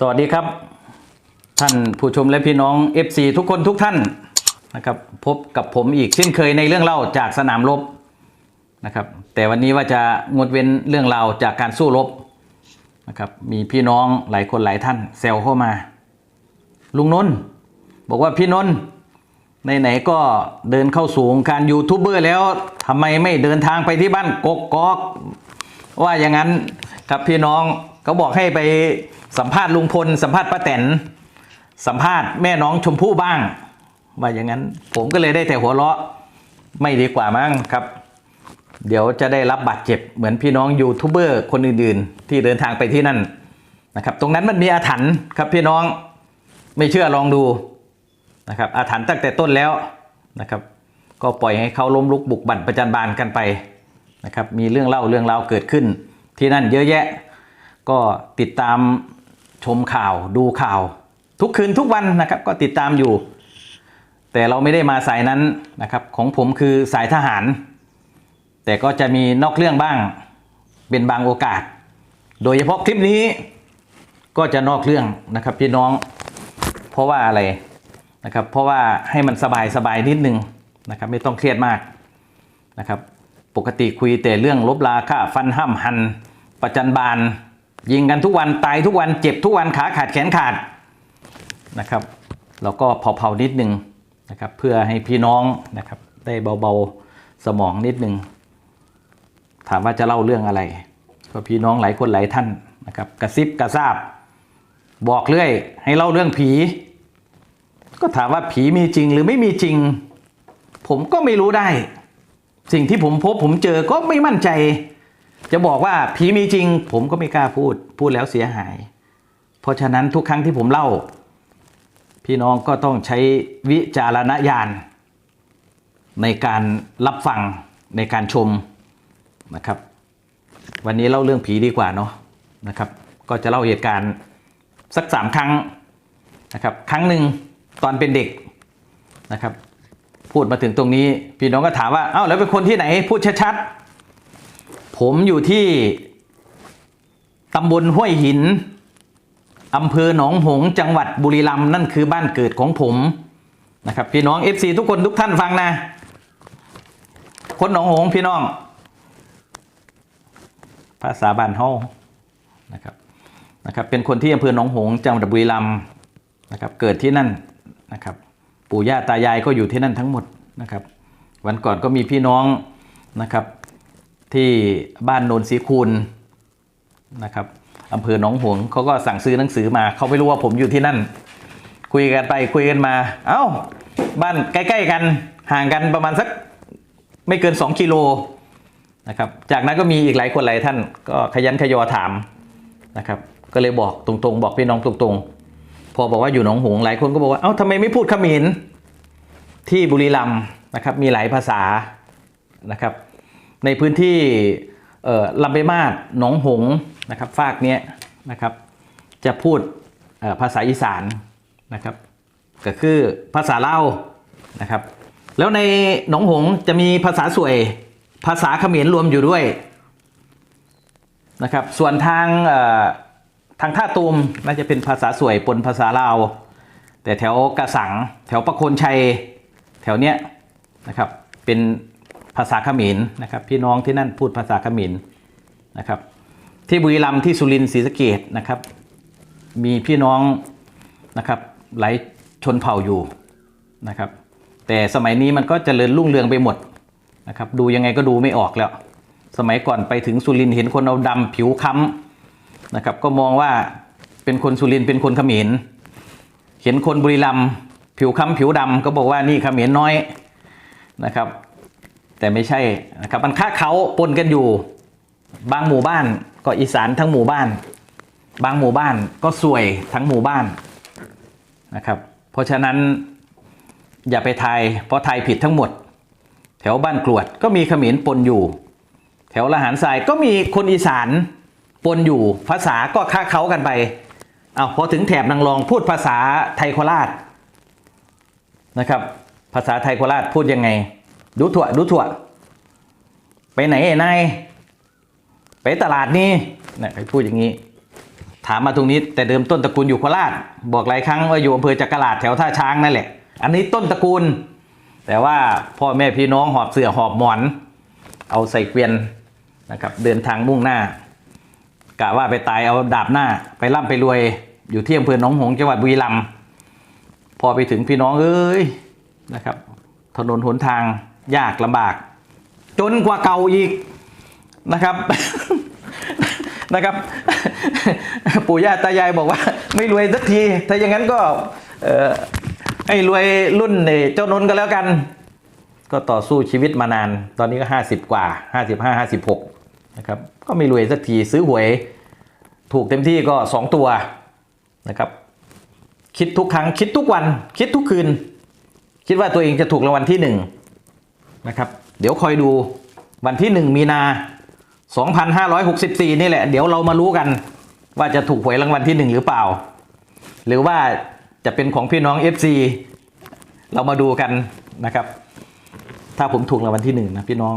สวัสดีครับ ท่านผู้ชมและพี่น้อง FC ทุกคนทุกท่านนะครับพบกับผมอีกเช่นเคยในเรื่องเล่าจากสนามรบนะครับแต่วันนี้ว่าจะงดเว้นเรื่องราวจากการสู้รบนะครับมีพี่น้องหลายคนหลายท่านแซวเข้ามา ลุงนนท์บอกว่าพี่นนท์ไหนๆก็เดินเข้าสู่วงการยูทูบเบอร์แล้วทำไมไม่เดินทางไปที่บ้านกกกอกว่าอย่างนั้นครับพี่น้อง เขาบอกให้ไปสัมภาษณ์ลุงพล สัมภาษณ์ป้าแตนสัมภาษณ์แม่น้องชมพู่บ้างว่าอย่างนั้นผมก็เลยได้แต่หัวเราะไม่ดีกว่ามั้งครับ เดี๋ยวจะได้รับบาดเจ็บเหมือนพี่น้องยูทูบเบอร์คนอื่นๆ ที่เดินทางไปที่นั่นนะครับ ตรงนั้นมันมีอาถรรพ์ครับพี่น้องไม่เชื่อลองดูนะครับอาถรรพ์ตั้งแต่ต้นแล้วนะครับ ก็ปล่อยให้เขาล้มลุกบุกบั่นประจันบานกันไปนะครับ มีเรื่องเล่าเรื่องราวเกิดขึ้นที่นั่นเยอะแยะ ก็ติดตามชมข่าวดูข่าว ทุกคืนทุกวันนะครับก็ติดตามอยู่ แต่เราไม่ได้มาสายนั้นนะครับ ของผมคือสายทหาร แต่ก็จะมีนอกเรื่องบ้าง เป็นบางโอกาส โดยเฉพาะคลิปนี้ก็จะนอกเรื่องนะครับพี่น้อง เพราะว่าอะไรนะครับ เพราะว่าให้มันสบายสบายนิดนึงนะครับไม่ต้องเครียดมากนะครับ ปกติคุยแต่เรื่องลบลาค่าฟันห้ามหันประจันบาน ยิงกันทุกวันตายทุกวันเจ็บทุกวันขาขาดแขนขาดนะครับเราก็เผาๆนิดนึงนะครับเพื่อให้พี่น้องนะครับได้เบาๆสมองนิดนึง ถามว่าจะเล่าเรื่องอะไร ก็พี่น้องหลายคนหลายท่านนะครับกระซิบกระซาบ บอกเรื่อย ให้เล่าเรื่องผี ก็ถามว่าผีมีจริงหรือไม่มีจริง ผมก็ไม่รู้ได้ สิ่งที่ผมพบผมเจอก็ไม่มั่นใจ จะบอกว่าผีมีจริง ผมก็ไม่กล้าพูดพูดแล้วเสียหาย เพราะฉะนั้นทุกครั้งที่ผมเล่า พี่น้องก็ต้องใช้วิจารณญาณในการรับฟังในการชมนะครับ วันนี้เล่าเรื่องผีดีกว่าเนาะนะครับ ก็จะเล่าเหตุการณ์สักสามครั้งนะครับ ครั้งหนึ่งตอนเป็นเด็กนะครับ พูดมาถึงตรงนี้ พี่น้องก็ถามว่า เอ้าแล้วเป็นคนที่ไหนพูดชัดๆ ผมอยู่ที่ตำบลห้วยหินอำเภอหนองหงส์จังหวัดบุรีรัมย์นั่นคือบ้านเกิดของผมนะครับพี่น้อง FC ทุกคนทุกท่านฟังนะ คนหนองหงส์พี่น้อง ภาษาบ้านเฮานะครับนะครับเป็นคนที่อำเภอหนองหงส์จังหวัดบุรีรัมย์นะครับเกิดที่นั่นนะครับปู่ย่าตายายก็อยู่ที่นั่นทั้งหมดนะครับวันก่อนก็มีพี่น้องนะครับ ที่บ้านโนนศรีคูณนะครับอำเภอหนองหงเขาก็สั่งซื้อหนังสือมา เขาไม่รู้ว่าผมอยู่ที่นั่น คุยกันไปคุยกันมา เอ้า บ้านใกล้ ๆ กันห่างกันประมาณสักไม่เกิน 2 กิโลนะครับ จากนั้นก็มีอีกหลายคนหลายท่าน ก็ขยันขยอถามนะครับ ก็เลยบอกตรงๆ บอกพี่น้องตรงๆ พอบอกว่าอยู่หนองหงหลายคนก็บอกว่า เอ้าทำไมไม่พูดเขมรที่บุรีรัมย์นะครับ มีหลายภาษานะครับ ในพื้นที่ลำไปมาศหนองหงส์นะครับฝากเนี้ยนะครับจะพูดภาษาอีสานนะครับก็คือภาษาเล่านะครับแล้วในหนองหงส์จะมีภาษาสวยภาษาเขมรรวมอยู่ด้วยนะครับส่วนทางทางท่าตูมน่าจะเป็นภาษาสวยปนภาษาลาวแต่แถวกระสัง แถวประโคนชัยแถวเนี้ยนะครับเป็น ภาษาเขมรนะครับพี่น้องที่นั่นพูดภาษาเขมรนะครับ ที่บุรีรัมย์ที่สุรินทร์ศรีสะเกดนะครับ มีพี่น้องนะครับหลายชนเผ่าอยู่นะครับ แต่สมัยนี้มันก็เจริญรุ่งเรืองไปหมดนะครับดูยังไงก็ดูไม่ออกแล้ว สมัยก่อนไปถึงสุรินทร์เห็นคนเอาดำผิวค้ำนะครับ ก็มองว่าเป็นคนสุรินทร์เป็นคนเขมรเห็นคนบุรีรัมย์ผิวค้ำผิวดำก็บอกว่านี่เขมรน้อยนะครับ แต่ไม่ใช่นะครับมันค้าเขาปนกันอยู่ บางหมู่บ้านก็อีสานทั้งหมู่บ้าน บางหมู่บ้านก็สวยทั้งหมู่บ้านนะครับเพราะฉะนั้นอย่าไปทายเพราะทายผิดทั้งหมด แถวบ้านกรวดก็มีเขมรปนอยู่ แถวละหารทรายก็มีคนอีสานปนอยู่ภาษาก็ค้าเขากันไปเอาพอถึงแถบนางรองพูดภาษาไทยโคราชนะครับภาษาไทยโคราชพูดยังไง ดูถั่วดูถั่ว ไปไหนไอ้นายไปตลาดนี่นะไปพูดอย่างนี้ ถามมาตรงนี้ แต่เดิมต้นตระกูลอยู่โคราชบอกหลายครั้งว่าอยู่อำเภอจักราดแถวท่าช้างนั่นแหละ อันนี้ต้นตระกูล แต่ว่าพ่อแม่พี่น้องหอบเสือหอบหมอน เอาใส่เกวียนนะครับ เดินทางมุ่งหน้ากะว่าไปตายเอาดาบหน้า ไปร่ำไปรวยอยู่ที่อำเภอหนองหงส์จังหวัดบุรีรัมย์พอไปถึงพี่น้องเอ้ยนะครับ ถนนหนทาง ยากลำบาก จนกว่าเก่าอีกนะครับนะครับ ปู่ย่าตายายบอกว่า ไม่รวยสักที ถ้าอย่างนั้นก็เออให้รวยรุ่นเอ่อเจ้านนท์ก็แล้วกัน ก็ต่อสู้ชีวิตมานาน ตอนนี้ก็50กว่า55 56นะครับก็ไม่รวยสักทีซื้อหวย ถูกเต็มที่ก็2ตัวนะครับ คิดทุกครั้งคิดทุกวัน คิดทุกคืน คิดว่าตัวเองจะถูกรางวัลที่หนึ่ง นะครับเดี๋ยวคอยดูวันที่หนึ่งมีนา 2564 นี่แหละ เดี๋ยวเรามารู้กันว่าจะถูกหวยรางวัลที่หนึ่งหรือเปล่า หรือว่าจะเป็นของพี่น้อง FC เรามาดูกันนะครับ ถ้าผมถูกรางวัลที่หนึ่งนะพี่น้อง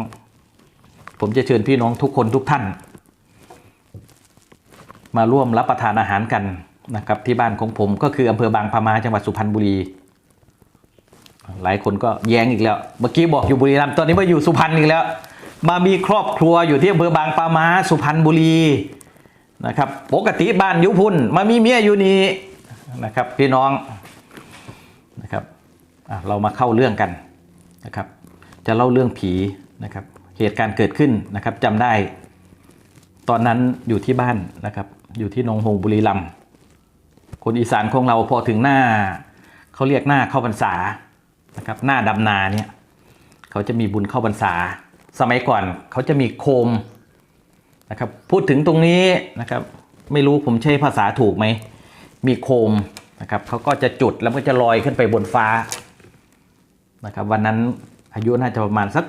ผมจะเชิญพี่น้องทุกคนทุกท่าน มาร่วมรับประทานอาหารกันนะครับที่บ้านของผมก็คืออำเภอบางปะมาจังหวัดสุพรรณบุรี หลายคนก็แย้งอีกแล้ว เมื่อกี้บอกอยู่บุรีรัมย์ตอนนี้มาอยู่สุพรรณอีกแล้ว มามีครอบครัวอยู่ที่อำเภอบางปะมาสุพรรณบุรีนะครับปกติบ้านยุพุนมามีเมียอยู่นี่นะครับพี่น้องนะครับเรามาเข้าเรื่องกันนะครับ จะเล่าเรื่องผีนะครับ เหตุการณ์เกิดขึ้นนะครับจำได้ ตอนนั้นอยู่ที่บ้านนะครับ อยู่ที่หนองหงส์บุรีรัมย์คนอีสานของเราพอถึงหน้าเขาเรียกหน้าเข้าพรรษา นะครับหน้าดำนาเนี่ยเขาจะมีบุญเข้าพรรษา สมัยก่อนเขาจะมีโคมนะครับพูดถึงตรงนี้นะครับไม่รู้ผมใช้ภาษาถูกไหมมีโคมนะครับเขาก็จะจุดแล้วก็จะลอยขึ้นไปบนฟ้านะครับวันนั้นอายุน่าจะประมาณสัก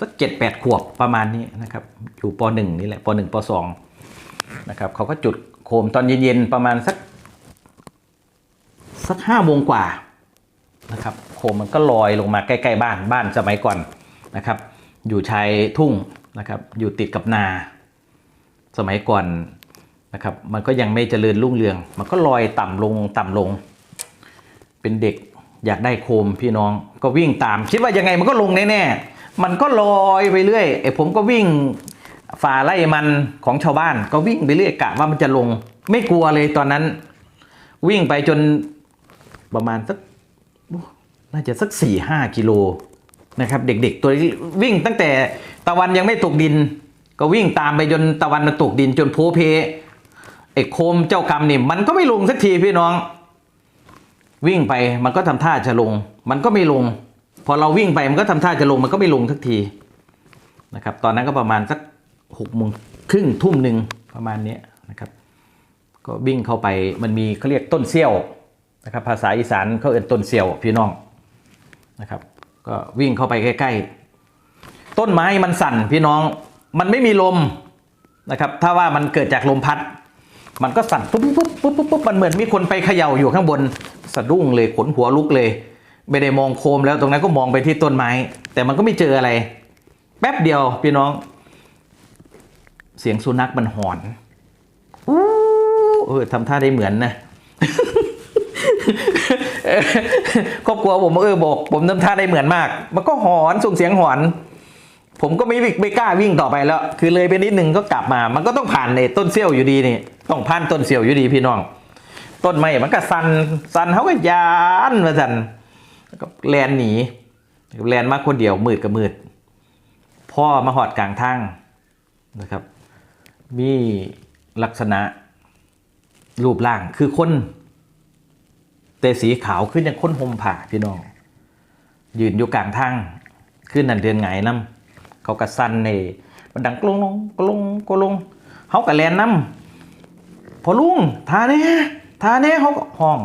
สักเจ็ดแปดขวบประมาณนี้นะครับอยู่ปหนึ่งนี่แหละปหนึ่งปสองนะครับเขาก็จุดโคมตอนเย็นๆประมาณสักสักห้าโมงกว่า นะครับโคมมันก็ลอยลงมาใกล้ๆบ้านบ้านสมัยก่อนนะครับ อยู่ชายทุ่งนะครับอยู่ติดกับนา สมัยก่อนนะครับ มันก็ยังไม่เจริญรุ่งเรือง มันก็ลอยต่ำลงต่ำลง เป็นเด็กอยากได้โคมพี่น้องก็วิ่งตาม คิดว่ายังไงมันก็ลงแน่ๆมันก็ลอยไปเรื่อยไอ้ผมก็วิ่งฝ่าไล่มันของชาวบ้าน ก็วิ่งไปเรื่อยกะว่ามันจะลง ไม่กลัวเลยตอนนั้น วิ่งไปจนประมาณสัก น่าจะสักสี่ห้ากิโลนะครับเด็กๆ ตัวนี้วิ่งตั้งแต่ตะวันยังไม่ตกดิน ก็วิ่งตามไปจนตะวันมันตกดินจนโพเพไอ้โคมเจ้ากรรมนี่มันก็ไม่ลงสักทีพี่น้อง วิ่งไปมันก็ทำท่าจะลง มันก็ไม่ลง พอเราวิ่งไปมันก็ทำท่าจะลงมันก็ไม่ลงสักทีนะครับ ตอนนั้นก็ประมาณสักหกโมงครึ่งทุ่มหนึ่งประมาณนี้นะครับก็วิ่งเข้าไปมันมีเขาเรียกต้นเซี่ยวนะครับภาษาอีสานเขาเอ่นต้นเซี่ยวพี่น้อง นะครับ ก็วิ่งเข้าไปใกล้ๆ ต้นไม้มันสั่นพี่น้อง มันไม่มีลมนะครับ ถ้าว่ามันเกิดจากลมพัด มันก็สั่นปุ๊บปุ๊บปุ๊บปุ๊บปุ๊บมันเหมือนมีคนไปเขย่าอยู่ข้างบน สะดุ้งเลยขนหัวลุกเลย ไม่ได้มองโคมแล้วตรงนั้นก็มองไปที่ต้นไม้ แต่มันก็ไม่เจออะไร แป๊บเดียวพี่น้อง เสียงสุนัขมันหอนอู้เออทำท่าได้เหมือนนะ ครอบครัวผมเออบอก ผมทำท่าได้เหมือนมาก มันก็หอนส่งเสียงหอน ผมก็ไม่ไม่กล้าวิ่งต่อไปแล้ว คือเลยไปนิดนึงก็กลับมา มันก็ต้องผ่านในต้นเซี่ยวอยู่ดีนี่ ต้องผ่านต้นเซี่ยวอยู่ดีพี่น้อง ต้นไม้มันก็สันสันเขาก็ยานมาสันแล้วก็แลนหนีแลนมาคนเดียวมืดกับมืด พ่อมาหอดกลางทางนะครับ มีลักษณะรูปร่างคือคน แต่สีขาวขึ้นยังค้นห่มผ้าพี่น้อง ยืนอยู่กลางทางขึ้นนั่นเดือนไงน้ำเขากระสันในมันดังกลงลงกลงกลงเขากระแลนน้ำพอลุงทาเน่ทาเน่เขาก็ห้อง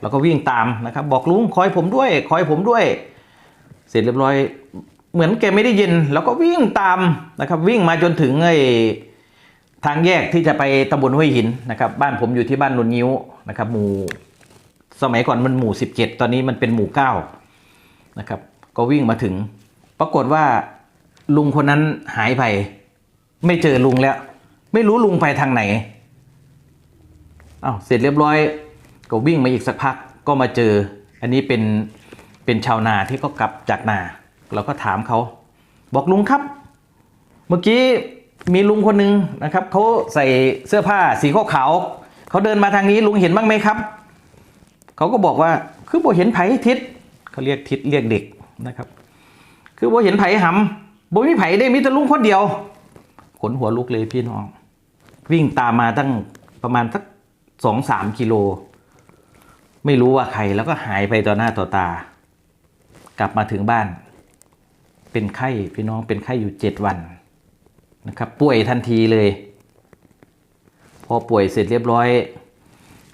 แล้วก็วิ่งตามนะครับ บอกลุงคอยผมด้วยคอยผมด้วย เสร็จเรียบร้อย เหมือนแกไม่ได้ยิน แล้วก็วิ่งตามนะครับ วิ่งมาจนถึงไอ้ทางแยกที่จะไปตำบลห้วยหินนะครับ บ้านผมอยู่ที่บ้านนนงิ้วนะครับ หมู่ สมัยก่อนมันหมู่ 17 ตอนนี้มันเป็นหมู่9นะครับ ก็วิ่งมาถึง ปรากฏว่าลุงคนนั้นหายไป ไม่เจอลุงแล้ว ไม่รู้ลุงไปทางไหนอ้าวเสร็จเรียบร้อย ก็วิ่งมาอีกสักพักก็มาเจอ อันนี้เป็นเป็นชาวนาที่ก็กลับจากนา เราก็ถามเขา บอกลุงครับ เมื่อกี้มีลุงคนหนึ่งนะครับเขาใส่เสื้อผ้าสีขาวเขาเดินมาทางนี้ลุงเห็นบ้างไหมครับ เขาก็บอกว่าคือบ่เห็นไผทิศเขาเรียกทิศเรียกเด็กนะครับ คือบ่เห็นไผหำบ่มีไผได้มีแต่ลุงคนเดียว ขนหัวลุกเลยพี่น้อง วิ่งตามมาตั้งประมาณสักสองสามกิโล ไม่รู้ว่าใครแล้วก็หายไปต่อหน้าต่อตา กลับมาถึงบ้าน เป็นไข้พี่น้องเป็นไข้อยู่เจ็ดวันนะครับ ป่วยทันทีเลย พอป่วยเสร็จเรียบร้อย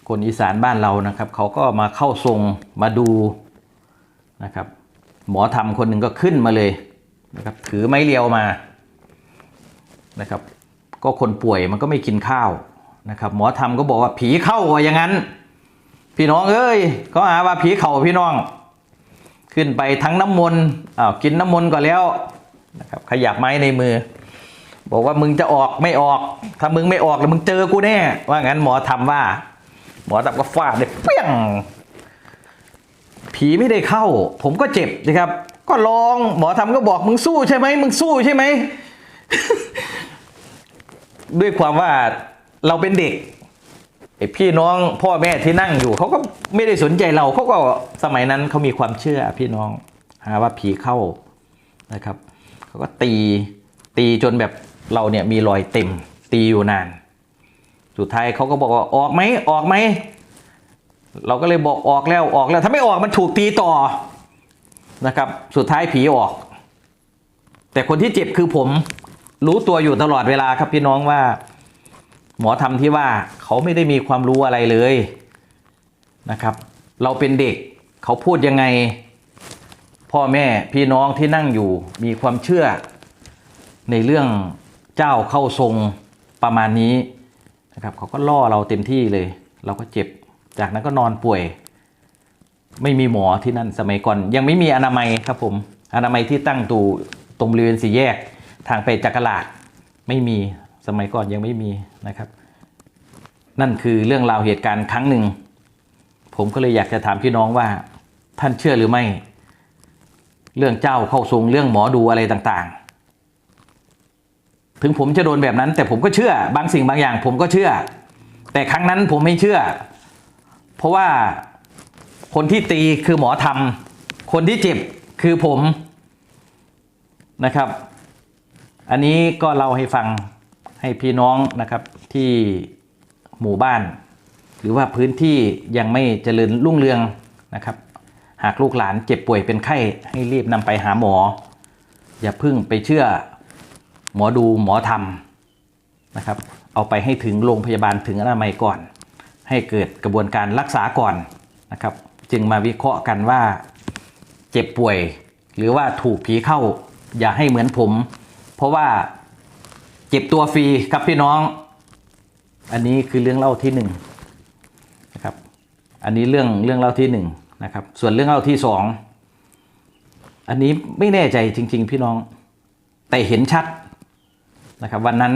คนอีสานบ้านเรานะครับ เขาก็มาเข้าทรงมาดูนะครับ หมอทำคนหนึ่งก็ขึ้นมาเลยนะครับถือไม้เรียวมานะครับ ก็คนป่วยมันก็ไม่กินข้าวนะครับ หมอทำก็บอกว่าผีเข้าว่าอย่างนั้น พี่น้องเอ้ยเขาหาว่าผีเข่าพี่น้อง ขึ้นไปทั้งน้ำมนต์อ้าวกินน้ำมนต์ก่อนแล้วนะครับขยับไม้ในมือ บอกว่ามึงจะออกไม่ออก ถ้ามึงไม่ออกแล้วมึงเจอกูแน่ว่างั้นหมอทำว่า หมอทำก็ฟาดเลยเปี้ยง ผีไม่ได้เข้า ผมก็เจ็บนะครับ ก็ลองหมอทำก็บอกมึงสู้ใช่ไหมมึงสู้ใช่ไหม ด้วยความว่าเราเป็นเด็กไอ้พี่น้องพ่อแม่ที่นั่งอยู่เขาก็ไม่ได้สนใจเราเขาก็สมัยนั้นเขามีความเชื่อพี่น้องหาว่าผีเข้านะครับเขาก็ตีตีจนแบบเราเนี่ยมีรอยเต็มตีอยู่นาน สุดท้ายเขาก็บอกว่าออกไหมออกไหม เราก็เลยบอกออกแล้วออกแล้ว ถ้าไม่ออกมันถูกตีต่อนะครับ สุดท้ายผีออก แต่คนที่เจ็บคือผม รู้ตัวอยู่ตลอดเวลาครับพี่น้องว่า หมอทำที่ว่าเขาไม่ได้มีความรู้อะไรเลยนะครับ เราเป็นเด็กเขาพูดยังไง พ่อแม่พี่น้องที่นั่งอยู่มีความเชื่อในเรื่องเจ้าเข้าทรงประมาณนี้ นะครับเขาก็ล่อเราเต็มที่เลย เราก็เจ็บ จากนั้นก็นอนป่วย ไม่มีหมอที่นั่นสมัยก่อน ยังไม่มีอนามัยครับผมอนามัยที่ตั้งตูตรงบริเวณสี่แยกทางไปจักรลาดไม่มีสมัยก่อนยังไม่มีนะครับ นั่นคือเรื่องราวเหตุการณ์ครั้งหนึ่ง ผมก็เลยอยากจะถามพี่น้องว่าท่านเชื่อหรือไม่ เรื่องเจ้าเข้าทรงเรื่องหมอดูอะไรต่างๆ ถึงผมจะโดนแบบนั้น แต่ผมก็เชื่อบางสิ่งบางอย่าง ผมก็เชื่อ แต่ครั้งนั้นผมไม่เชื่อ เพราะว่าคนที่ตีคือหมอทำคนที่เจ็บคือผมนะครับ อันนี้ก็เล่าให้ฟังให้พี่น้องนะครับที่หมู่บ้าน หรือว่าพื้นที่ยังไม่เจริญรุ่งเรืองนะครับ หากลูกหลานเจ็บป่วยเป็นไข้ให้รีบนำไปหาหมอ อย่าพึ่งไปเชื่อ หมอดูหมอธรรมนะครับ เอาไปให้ถึงโรงพยาบาลถึงอนามัยก่อน ให้เกิดกระบวนการรักษาก่อนนะครับ จึงมาวิเคราะห์กันว่าเจ็บป่วย หรือว่าถูกผีเข้าอย่าให้เหมือนผม เพราะว่าเจ็บตัวฟรีครับพี่น้อง อันนี้คือเรื่องเล่าที่หนึ่งนะครับอันนี้เรื่องเรื่องเล่าที่หนึ่งนะครับส่วนเรื่องเล่าที่สองอันนี้ไม่แน่ใจจริง ๆ พี่น้องแต่เห็นชัด นะครับวันนั้น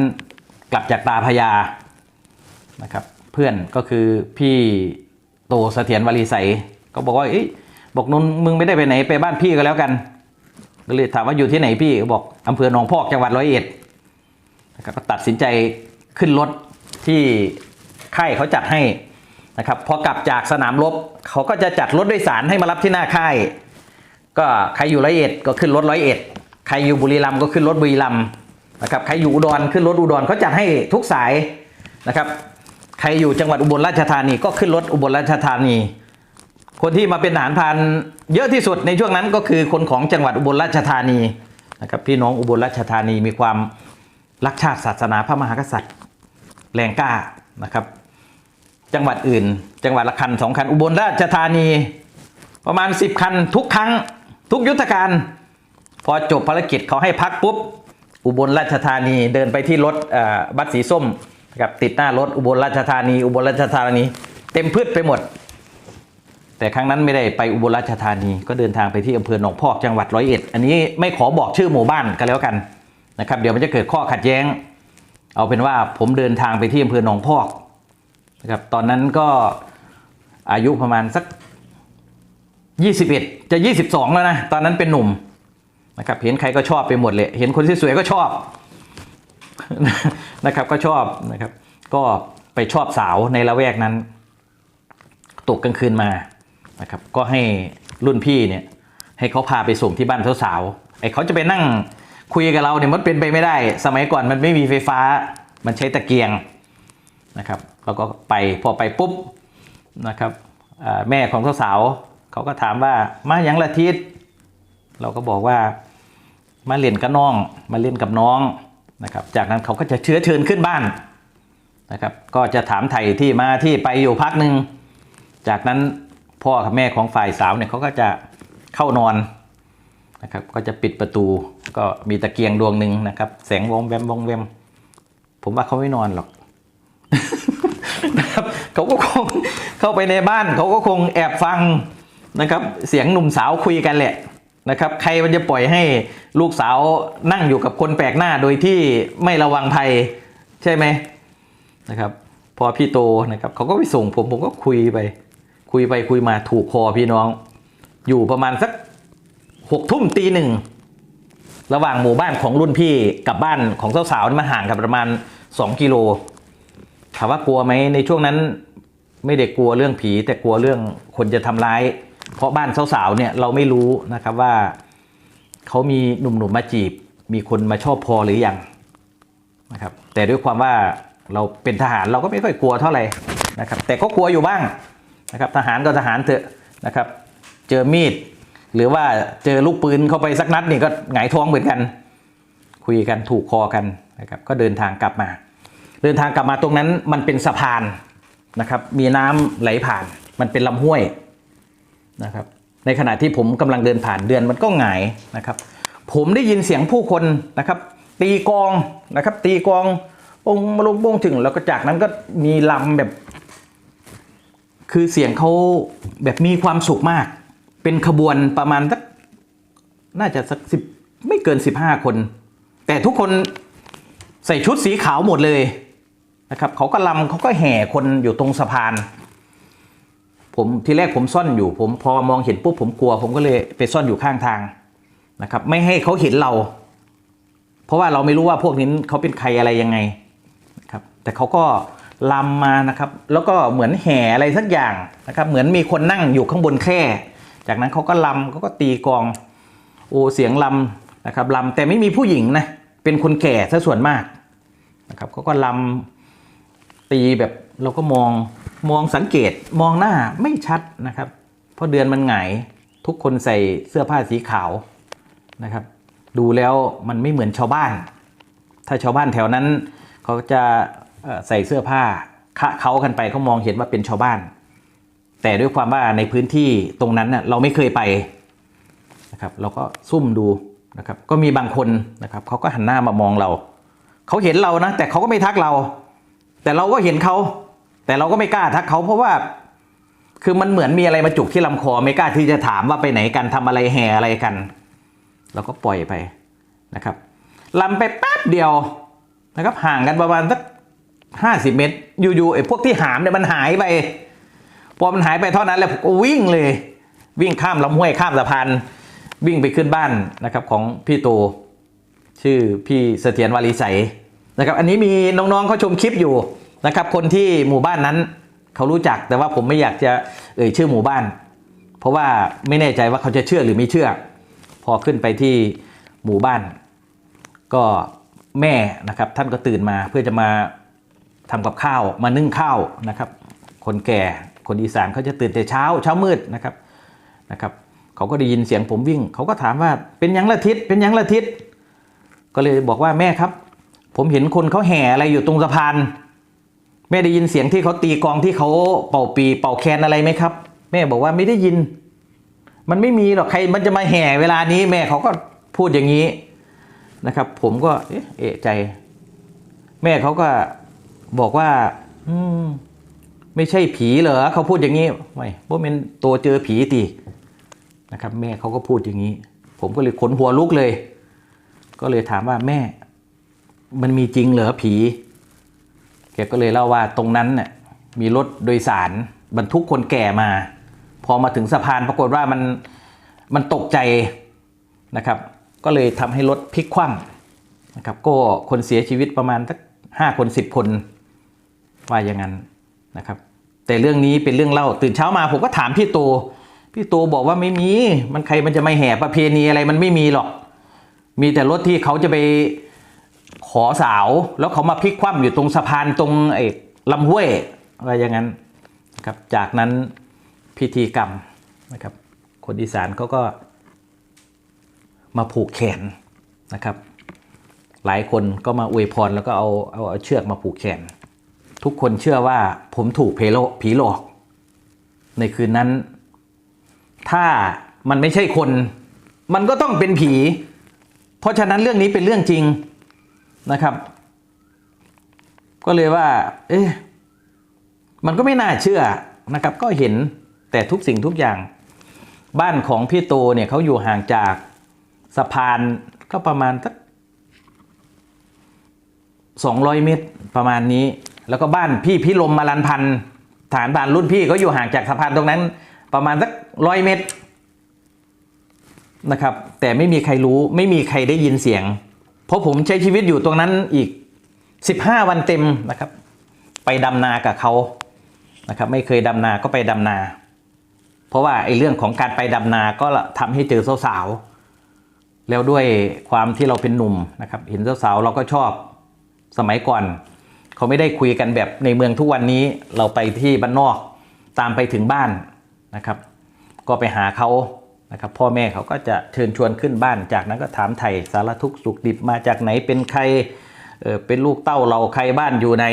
กลับจากตาพญานะครับเพื่อนก็คือพี่โตเสถียรวลีใสก็บอกว่าเอ้ยบอกนนมึงไม่ได้ไปไหนไปบ้านพี่ก็แล้วกันก็เลยถามว่าอยู่ที่ไหนพี่ก็บอกอำเภอหนองพอกจังหวัดร้อยเอ็ดนะครับก็ตัดสินใจขึ้นรถที่ค่ายเขาจัดให้นะครับพอกลับจากสนามรบเขาก็จะจัดรถโดยสารให้มารับที่หน้าค่าย ก็ใครอยู่ร้อยเอ็ดก็ขึ้นรถร้อยเอ็ดใครอยู่บุรีรัมย์ก็ขึ้นรถบุรีรัมย์ นะครับใครอยู่อุดรขึ้นรถอุดรเขาจัดให้ทุกสายนะครับ ใครอยู่จังหวัดอุบลราชธานีก็ขึ้นรถอุบลราชธานี คนที่มาเป็นทหารพรานเยอะที่สุดในช่วงนั้นก็คือคนของจังหวัดอุบลราชธานีนะครับพี่น้องอุบลราชธานีมีความรักชาติศาสนาพระมหากษัตริย์แรงกล้านะครับ จังหวัดอื่น จังหวัดละคันสองคัน อุบลราชธานีประมาณ 10 คันทุกครั้งทุกยุทธการ พอจบภารกิจเขาให้พักปุ๊บ อุบลราชธานีเดินไปที่รถบัสสีส้มนะครับติดหน้ารถอุบลราชธานี อุบลราชธานี เต็มพืชไปหมด แต่ครั้งนั้นไม่ได้ไปอุบลราชธานีก็เดินทางไปที่อำเภอหนองพอกจังหวัดร้อยเอ็ดอันนี้ไม่ขอบอกชื่อหมู่บ้านกันแล้วกันนะครับเดี๋ยวมันจะเกิดข้อขัดแย้ง เอาเป็นว่าผมเดินทางไปที่อำเภอหนองพอกนะครับตอนนั้นก็อายุประมาณสัก 21 จะ 22 แล้วนะ ตอนนั้นเป็นหนุ่ม นะครับเห็นใครก็ชอบไปหมดเลย เห็นคนที่สวยก็ชอบนะครับก็ชอบนะครับ ก็ไปชอบสาวในละแวกนั้น ตกกลางคืนมานะครับ ก็ให้รุ่นพี่เนี่ยให้เขาพาไปส่งที่บ้านสาวๆไอ้เขาจะไปนั่งคุยกับเราเนี่ยมันเป็นไปไม่ได้ สมัยก่อนมันไม่มีไฟฟ้า มันใช้ตะเกียงนะครับเราก็ไปพอไปปุ๊บนะครับแม่ของสาวๆเขาก็ถามว่ามาอย่างละทิศเราก็บอกว่า มาเล่นกับน้อง มาเล่นกับน้องนะครับ จากนั้นเขาก็จะเชื้อเชิญขึ้นบ้านนะครับ ก็จะถามไถ่ที่มาที่ไปอยู่พักหนึ่ง จากนั้นพ่อกับแม่ของฝ่ายสาวเนี่ยเขาก็จะเข้านอนนะครับ ก็จะปิดประตู ก็มีตะเกียงดวงหนึ่งนะครับ แสงวงแวมวงแวม ผมว่าเขาไม่นอนหรอกนะครับเขาก็คงเข้าไปในบ้าน เขาก็คงแอบฟังนะครับ เสียงหนุ่มสาวคุยกันแหละ นะครับใครมันจะปล่อยให้ลูกสาวนั่งอยู่กับคนแปลกหน้าโดยที่ไม่ระวังภัยใช่ไหมนะครับ พอพี่โตนะครับเขาก็ไปส่งผมผมก็คุยไป คุยไปคุยมาถูกคอพี่น้อง อยู่ประมาณสักหกทุ่มตีหนึ่งระหว่างหมู่บ้านของรุ่นพี่กับบ้านของสาวๆนี่มันห่างกันประมาณ 2 กิโลถามว่ากลัวไหมในช่วงนั้นไม่ได้กลัวเรื่องผี แต่กลัวเรื่องคนจะทำร้าย เพราะบ้านสาวๆเนี่ยเราไม่รู้นะครับว่าเขามีหนุ่มๆมาจีบ มีคนมาชอบพอหรือยังนะครับ แต่ด้วยความว่าเราเป็นทหารเราก็ไม่ค่อยกลัวเท่าไหร่นะครับ แต่ก็กลัวอยู่บ้างนะครับ ทหารก็ทหารเถอะนะครับ เจอมีด หรือว่าเจอลูกปืนเข้าไปสักนัดนี่ก็หงายท้องเหมือนกัน คุยกันถูกคอกันนะครับก็เดินทางกลับมา เดินทางกลับมาตรงนั้นมันเป็นสะพานนะครับ มีน้ำไหลผ่าน มันเป็นลำห้วย นะครับ ในขณะที่ผมกำลังเดินผ่านเดือนมันก็หงายนะครับ ผมได้ยินเสียงผู้คนนะครับ ตีกองนะครับ ตีกองปงมาลงปงถึงแล้วก็จากนั้นก็มีลำแบบ คือเสียงเขาแบบมีความสุขมาก เป็นขบวนประมาณสักน่าจะสักสิบไม่เกินสิบห้าคน แต่ทุกคนใส่ชุดสีขาวหมดเลยนะครับเขาก็ลำเขาก็แห่คนอยู่ตรงสะพาน ผมทีแรกผมซ่อนอยู่ ผมพอมองเห็นปุ๊บผมกลัว ผมก็เลยไปซ่อนอยู่ข้างทางนะครับ ไม่ให้เขาเห็นเรา เพราะว่าเราไม่รู้ว่าพวกนี้เขาเป็นใครอะไรยังไงนะครับ แต่เขาก็ลำมานะครับ แล้วก็เหมือนแห่อะไรสักอย่างนะครับ เหมือนมีคนนั่งอยู่ข้างบนแคร่จากนั้นเขาก็ลำเขาก็ตีกองโอ้เสียงลำนะครับลำแต่ไม่มีผู้หญิงนะเป็นคนแก่ซะส่วนมากนะครับเขาก็ลำตีแบบเราก็มอง มองสังเกตมองหน้าไม่ชัดนะครับ เพราะเดือนมันหงายทุกคนใส่เสื้อผ้าสีขาวนะครับ ดูแล้วมันไม่เหมือนชาวบ้าน ถ้าชาวบ้านแถวนั้นเขาจะใส่เสื้อผ้าคะเขากันไปเขามองเห็นว่าเป็นชาวบ้าน แต่ด้วยความว่าในพื้นที่ตรงนั้นเราไม่เคยไปนะครับ เราก็ซุ่มดูนะครับ ก็มีบางคนนะครับเขาก็หันหน้ามามองเรา เขาเห็นเรานะแต่เขาก็ไม่ทักเรา แต่เราก็เห็นเขา แต่เราก็ไม่กล้าทักเขาเพราะว่า คือมันเหมือนมีอะไรมาจุกที่ลำคอไม่กล้าที่จะถามว่าไปไหนกันทำอะไรแห่อะไรกันเราก็ปล่อยไปนะครับลำไปแป๊บเดียวนะครับห่างกันประมาณสักห้าสิบเมตร อยู่ๆไอ้พวกที่หามเนี่ยมันหายไป พอมันหายไปเท่านั้นแหละผมก็วิ่งเลย วิ่งข้ามลำห้วยข้ามสะพานวิ่งไปขึ้นบ้านนะครับของพี่โตชื่อพี่เสถียรวารีใสนะครับ อันนี้มีน้องๆเขาชมคลิปอยู่ นะครับ คนที่หมู่บ้านนั้นเขารู้จักแต่ว่าผมไม่อยากจะเอ่ยชื่อหมู่บ้าน เพราะว่าไม่แน่ใจว่าเขาจะเชื่อหรือไม่เชื่อ พอขึ้นไปที่หมู่บ้าน ก็แม่นะครับท่านก็ตื่นมาเพื่อจะมาทำกับข้าวมานึ่งข้าวนะครับ คนแก่คนอีสานเขาจะตื่นแต่เช้าเช้ามืดนะครับนะครับเขาก็ได้ยินเสียงผมวิ่ง เขาก็ถามว่าเป็นยังละทิศเป็นยังละทิศก็เลยบอกว่าแม่ครับ ผมเห็นคนเขาแห่อะไรอยู่ตรงสะพาน แม่ได้ยินเสียงที่เขาตีกองที่เขาเป่าปีเป่าแคนอะไรไหมครับ แม่บอกว่าไม่ได้ยิน มันไม่มีหรอกใครมันจะมาแห่เวลานี้แม่เขาก็พูดอย่างนี้นะครับ ผมก็เอ๊ะใจ แม่เขาก็บอกว่า อืมไม่ใช่ผีเหรอเขาพูดอย่างนี้ไม่เพราะเป็นตัวเจอผีตีนะครับ แม่เขาก็พูดอย่างนี้ ผมก็เลยขนหัวลุกเลย ก็เลยถามว่าแม่ มันมีจริงเหรอผี กก็เลยเล่าว่าตรงนั้นเนี่ยมีรถโดยสารบรรทุกคนแก่มา พอมาถึงสะพานปรากฏว่ามันมันตกใจนะครับ ก็เลยทำให้รถพลิกคว่ำนะครับ ก็คนเสียชีวิตประมาณสักห้าคนสิบคนว่าอย่างนั้นนะครับ แต่เรื่องนี้เป็นเรื่องเล่าตื่นเช้ามาผมก็ถามพี่โตพี่โตบอกว่าไม่มี มันใครมันจะไมาแห่ประเพณีอะไรมันไม่มีหรอก มีแต่รถที่เขาจะไป ขอสาวแล้วเขามาพลิกคว่ำอยู่ตรงสะพานตรงไอ้ลำห้วยอะไรอย่างนั้นครับจากนั้นพิธีกรรมนะครับ คนอีสานเขาก็มาผูกแขนนะครับ หลายคนก็มาอวยพรแล้วก็เอาเอาเอาเชือกมาผูกแขน ทุกคนเชื่อว่าผมถูกเพโลผีหลอก ในคืนนั้น ถ้ามันไม่ใช่คน มันก็ต้องเป็นผี เพราะฉะนั้นเรื่องนี้เป็นเรื่องจริง นะครับ ก็เลยว่า เอ๊ะมันก็ไม่น่าเชื่อนะครับ ก็เห็นแต่ทุกสิ่งทุกอย่าง บ้านของพี่โตเนี่ยเขาอยู่ห่างจากสะพานก็ประมาณสัก200 เมตรประมาณนี้ แล้วก็บ้านพี่พิลมมาลันพันธ์ฐานบานรุ่นพี่ก็อยู่ห่างจากสะพานตรงนั้น ประมาณสักร้อยเมตรนะครับ แต่ไม่มีใครรู้ไม่มีใครได้ยินเสียง เพราะผมใช้ชีวิตอยู่ตรงนั้นอีก 15 วันเต็มนะครับ ไปดำนากับเขานะครับ ไม่เคยดำนาก็ไปดำนา เพราะว่าไอ้เรื่องของการไปดำนาก็ทำให้เจอสาวๆแล้วด้วยความที่เราเป็นหนุ่มนะครับ เห็นสาวๆเราก็ชอบสมัยก่อน เขาไม่ได้คุยกันแบบในเมืองทุกวันนี้เราไปที่บ้านนอกตามไปถึงบ้านนะครับ ก็ไปหาเขา นะครับพ่อแม่เขาก็จะเชิญชวนขึ้นบ้านจากนั้นก็ถามไถ่สารทุกข์สุขดิบมาจากไหนเป็นใครเออเป็นลูกเต้าเราใครบ้านอยู่ไหน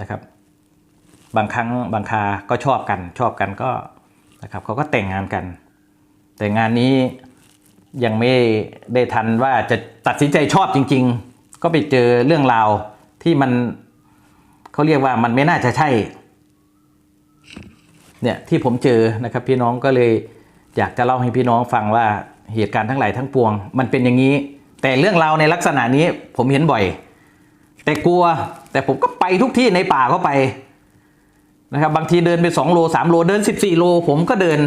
นะครับ บางครั้งบางคาก็ชอบกันชอบกันก็นะครับเขาก็แต่งงานกัน แต่งานนี้ยังไม่ได้ทันว่าจะตัดสินใจชอบจริง ๆ ก็ไปเจอเรื่องราวที่มันเขาเรียกว่ามันไม่น่าจะใช่เนี่ยที่ผมเจอนะครับพี่น้องก็เลย อยากจะเล่าให้พี่น้องฟังว่าเหตุการณ์ทั้งหลายทั้งปวง มันเป็นอย่างนี้ แต่เรื่องราวในลักษณะนี้ผมเห็นบ่อย แต่กลัวแต่ผมก็ไปทุกที่ในป่าเข้าไปนะครับบางทีเดินไป 2 โล 3 โลเดิน 14 โล ผมก็เดิน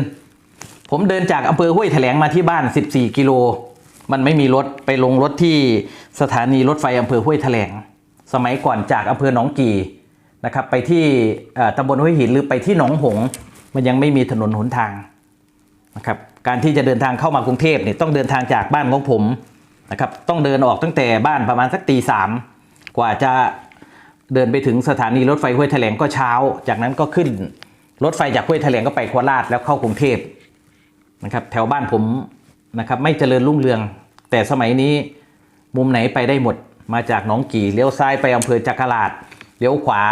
ผมเดินจากอำเภอห้วยแถลงมาที่บ้าน 14 กิโล มันไม่มีรถไปลงรถที่สถานีรถไฟอำเภอห้วยแถลง สมัยก่อนจากอำเภอหนองกี่นะครับไปที่ตำบลห้วยหินหรือไปที่หนองหง มันยังไม่มีถนนหนทาง นะครับการที่จะเดินทางเข้ามากรุงเทพเนี่ยต้องเดินทางจากบ้านของผมนะครับต้องเดินออกตั้งแต่บ้านประมาณสักตีสามกว่าจะเดินไปถึงสถานีรถไฟห้วยแถลงก็เช้า จากนั้นก็ขึ้นรถไฟจากห้วยแถลงก็ไปโคราชแล้วเข้ากรุงเทพนะครับแถวบ้านผมนะครับไม่เจริญรุ่งเรือง แต่สมัยนี้มุมไหนไปได้หมดมาจากหนองกี่เลี้ยวซ้ายไปอำเภอจักราดเลี้ยวขวา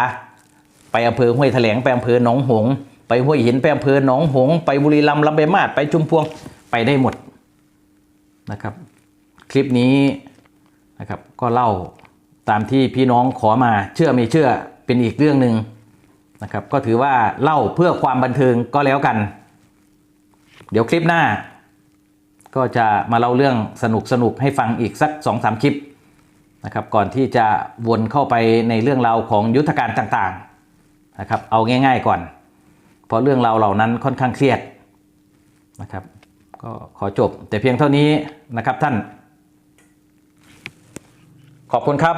ไปอำเภอห้วยแถลงไปอำเภอหนองหง ไปห้วยหินไปอำเภอหนองหง ไปบุรีรัมย์ลำไปมาศไปชุมพวงไปได้หมดนะครับ คลิปนี้นะครับก็เล่าตามที่พี่น้องขอมาเชื่อไม่เชื่อเป็นอีกเรื่องหนึ่งนะครับ ก็ถือว่าเล่าเพื่อความบันเทิงก็แล้วกัน เดี๋ยวคลิปหน้า ก็จะมาเล่าเรื่องสนุกสนุกให้ฟังอีกสัก2อสคลิปนะครับก่อนที่จะวนเข้าไปในเรื่องราวของยุทธการต่างๆนะครับเอาง่าย ๆ ก่อน เพราะเรื่องราวเหล่านั้นค่อนข้างเครียดนะครับ ก็ขอจบแต่เพียงเท่านี้นะครับท่าน ขอบคุณครับ